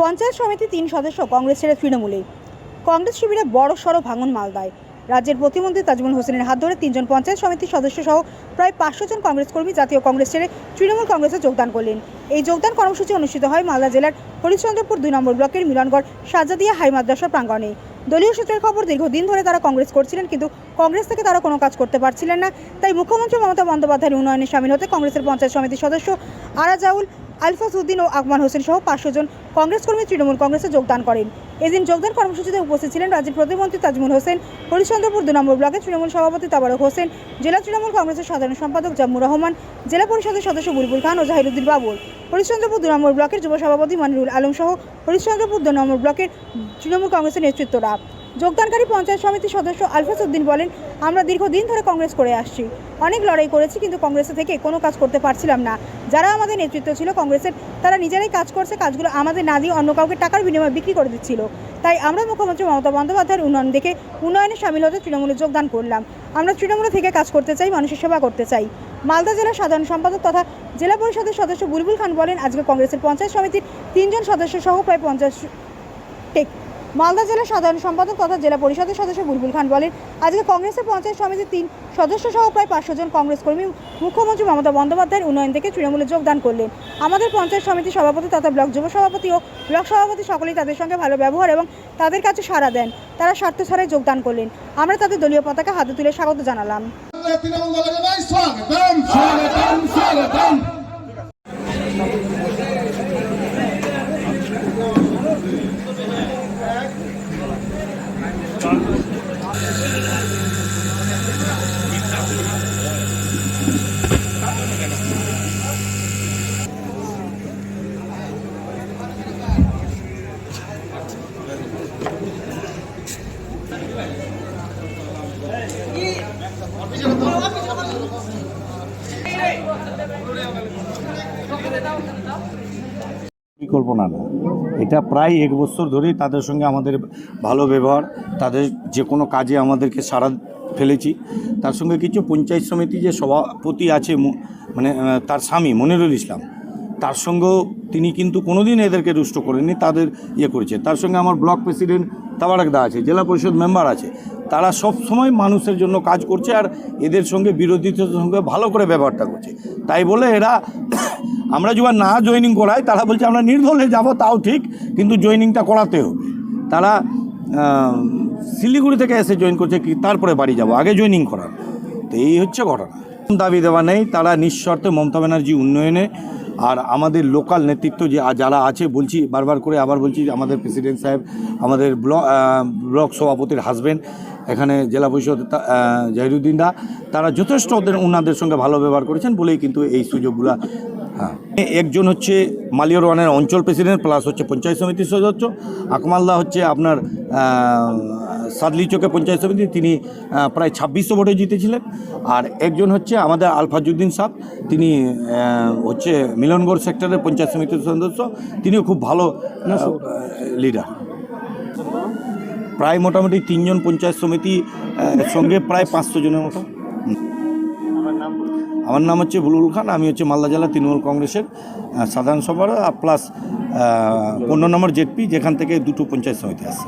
পঞ্চায়েত সমিতি তিন সদস্য, কংগ্রেস ছেড়ে তৃণমূলে কংগ্রেস শিবিরে বড় সড়ো ভাঙন মালদায়। রাজ্যের প্রতিমন্ত্রী তাজমুল হোসেনের হাত ধরে তিনজন পঞ্চায়েত সমিতির সদস্য সহ প্রায় পাঁচশো জন কংগ্রেস কর্মী জাতীয় কংগ্রেস ছেড়ে তৃণমূল কংগ্রেসে যোগদান করলেন। এই যোগদান কর্মসূচি অনুষ্ঠিত হয় মালদা জেলার হরিশ্চন্দ্রপুর দুই নম্বর ব্লকের মিলনগড় সাজাদিয়া হাই মাদ্রাসা প্রাঙ্গণে। দলীয় সূত্রের খবর, দীর্ঘদিন ধরে তারা কংগ্রেস করছিলেন কিন্তু কংগ্রেস থেকে তারা কোনো কাজ করতে পারছিলেন না। তাই মুখ্যমন্ত্রী মমতা বন্দ্যোপাধ্যায়ের উন্নয়নে সামিল হতে কংগ্রেসের পঞ্চায়েত সমিতির সদস্য আরাজাউল আলফাস উদ্দিন ও আকমান হোসেন সহ পাঁচশো জন কংগ্রেস কর্মী তৃণমূল কংগ্রেসে যোগদান করেন। এদিন যোগদান কর্মসূচিতে উপস্থিত ছিলেন রাজ্যের প্রতিমন্ত্রী তাজমুল হোসেন হরিশ্চন্দ্রপুর দু নম্বর ব্লকের তৃণমূল সভাপতি তাবারক হোসেন, জেলা তৃণমূল কংগ্রেসের সাধারণ সম্পাদক জাম্মুর রহমান, জেলা পরিষদের সদস্য বুলবুল খান ও জাহিরুদ্দিন বাবুল। হরিশ্চন্দ্রপুর দু নম্বর ব্লকের যুব সভাপতি মানিরুল আলম সহ হরিশ্চন্দ্রপুর দু নম্বর ব্লকের তৃণমূল কংগ্রেসের নেতৃত্বরা। যোগদানকারী পঞ্চায়েত সমিতির সদস্য আলফাস উদ্দিন বলেন, আমরা দীর্ঘদিন ধরে কংগ্রেস করে আসছি। অনেক লড়াই করেছি, কিন্তু কংগ্রেসে থেকে কোনো কাজ করতে পারছিলাম না। যারা আমাদের নেতৃত্ব ছিল কংগ্রেসের, তারা নিজেরাই কাজ করছে, কাজগুলো আমাদের না দিয়ে অন্য কাউকে টাকার বিনিময়ে বিক্রি করে দিচ্ছিল। তাই আমরা মুখ্যমন্ত্রী মমতা বন্দ্যোপাধ্যায়ের উন্নয়ন দেখে উন্নয়নে সামিল হতে তৃণমূলে যোগদান করলাম। আমরা তৃণমূলে থেকে কাজ করতে চাই, মানুষের সেবা করতে চাই। মালদা জেলার সাধারণ সম্পাদক তথা জেলা পরিষদের সদস্য বুলবুল খান বলেন, আজকে কংগ্রেসের পঞ্চায়েত সমিতির তিনজন সদস্য সহ প্রায় পঞ্চাশ মালদা জেলার সাধারণ সম্পাদক তথা জেলা পরিষদের সদস্য বুলবুল খান বলেন, আজকে কংগ্রেসের পঞ্চায়েত সমিতির তিন সদস্য সহ প্রায় পাঁচশো জন কংগ্রেস কর্মী, মুখ্যমন্ত্রী মমতা বন্দ্যোপাধ্যায়ের উন্নয়ন থেকে তৃণমূলে যোগদান করলেন। আমাদের পঞ্চায়েত সমিতির সভাপতি তথা ব্লক যুব সভাপতি ও ব্লক সভাপতি সকলেই তাদের সঙ্গে ভালো ব্যবহার এবং তাদের কাছে সাড়া দেন। তারা স্বার্থ ছাড়াই যোগদান করলেন। আমরা তাদের দলীয় পতাকা হাতে তুলে স্বাগত জানালাম। Gracias. পরিকল্পনা না। এটা প্রায় এক বছর ধরেই তাদের সঙ্গে আমাদের ভালো ব্যবহার, তাদের যে কোনো কাজে আমাদেরকে সারা ফেলেছি। তার সঙ্গে কিছু পঞ্চায়েত সমিতি যে সভাপতি আছে মানে তার স্বামী মনিরুল ইসলাম, তার সঙ্গেও তিনি কিন্তু কোনোদিন এদেরকে রুষ্ট করেননি, তাদের ইয়ে করেছে। তার সঙ্গে আমার ব্লক প্রেসিডেন্ট তাবারাকদা আছে, জেলা পরিষদ মেম্বার আছে। তারা সব সময় মানুষের জন্য কাজ করছে আর এদের সঙ্গে বিরোধীদের সঙ্গে ভালো করে ব্যবহারটা করছে। তাই বলে এরা আমরা যখন না জয়েনিং করাই তারা বলছে আমরা নির্দলে যাব তাও ঠিক কিন্তু জয়েনিংটা করাতে হবে তারা শিলিগুড়ি থেকে এসে জয়েন করছে কি তারপরে বাড়ি যাব আগে জয়েনিং করার। তো এই হচ্ছে ঘটনা। দাবি দেওয়া নেই তারা নিঃশর্তে মমতা ব্যানার্জি উন্নয়নে আর আমাদের লোকাল নেতৃত্ব যে যারা আছে বলছি বারবার করে আবার বলছি আমাদের প্রেসিডেন্ট সাহেব আমাদের ব্লক ব্লক সভাপতির হাজবেন্ড এখানে জেলা পরিষদ তা- আহ, জাহিরুদ্দিন দা তারা যথেষ্ট ওদের ওনাদের সঙ্গে ভালো ব্যবহার করেছেন বলেই কিন্তু এই সুযোগগুলা হ্যাঁ। একজন হচ্ছে মালিয়র ওয়ানের অঞ্চল প্রেসিডেন্ট, প্লাস হচ্ছে পঞ্চায়েত সমিতির সদস্য। আকমালদা হচ্ছে আপনার সাদলি চোখে পঞ্চায়েত সমিতি, তিনি প্রায় ছাব্বিশশো ভোটে জিতেছিলেন। আর একজন হচ্ছে আমাদের আলফাজুদ্দিন সাহ, তিনি হচ্ছে মিলনগড় সেক্টরের পঞ্চায়েত সমিতির সদস্য। তিনিও খুব ভালো লিডার। প্রায় মোটামুটি তিনজন পঞ্চায়েত সমিতি সঙ্গে প্রায় পাঁচশো জনের মতো। আমার নাম হচ্ছে বুলবুল খান, আমি হচ্ছে মালদা জেলা তৃণমূল কংগ্রেসের সাধারণ সভা প্লাস পনেরো নম্বর জেডপি যেখান থেকে দুটো পঞ্চায়েত সমিতি আছে।